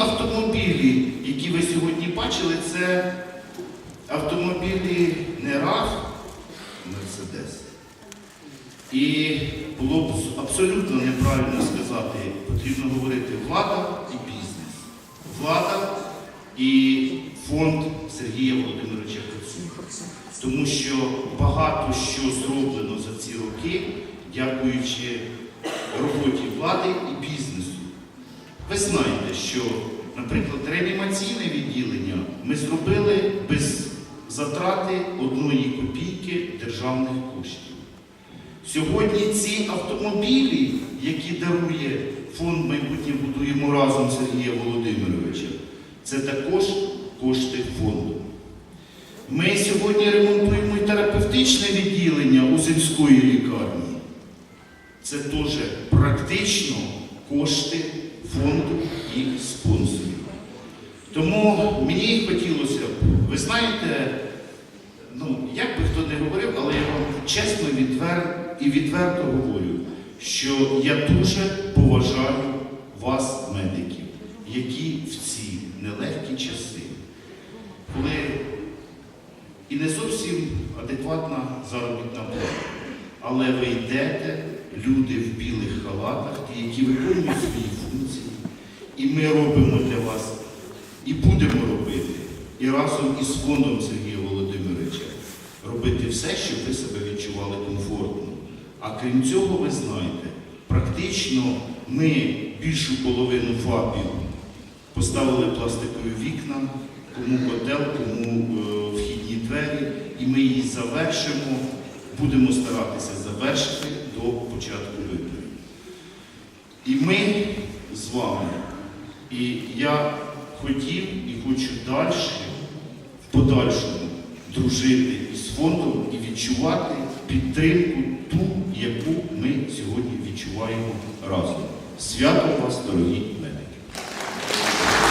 автомобілі, які ви сьогодні бачили, це автомобілі не РАФ, Мерседес. І було б абсолютно неправильно сказати, потрібно говорити влада і бізнес. Влада і фонд Сергія Володимировича Коцюка. Тому що багато що зроблено за ці роки, дякуючи роботі влади і бізнесу. Ви знаєте, що, наприклад, реанімаційне відділення ми зробили без затрати одної копійки державних коштів. Сьогодні ці автомобілі, які дарує фонд майбутнє будуємо разом Сергія Володимировича, це також кошти фонду. Ми сьогодні ремонтуємо і терапевтичне відділення у сільської лікарні. Це теж практично кошти фонду і спонсорів. Тому мені хотілося б, ви знаєте, ну, як би хто не говорив, але я вам чесно відвер... і відверто говорю, що я дуже поважаю вас, медиків, які в ці нелегкі часи, коли і не зовсім адекватна заробітна плата, але ви йдете, люди в білих халатах, ті, які виконують свої функції, і ми робимо для вас, і будемо робити, і разом із фондом Сергія Володимировича робити все, щоб ви себе відчували комфортно. А крім цього, ви знаєте, практично ми більшу половину ФАПів поставили пластикові вікна, кому котел, кому е, вхідні двері, і ми її завершимо, будемо старатися завершити до ми з вами, і я хотів і хочу далі, в подальшому, дружити із фондом і відчувати підтримку ту, яку ми сьогодні відчуваємо разом. Свято вас, дорогі медики!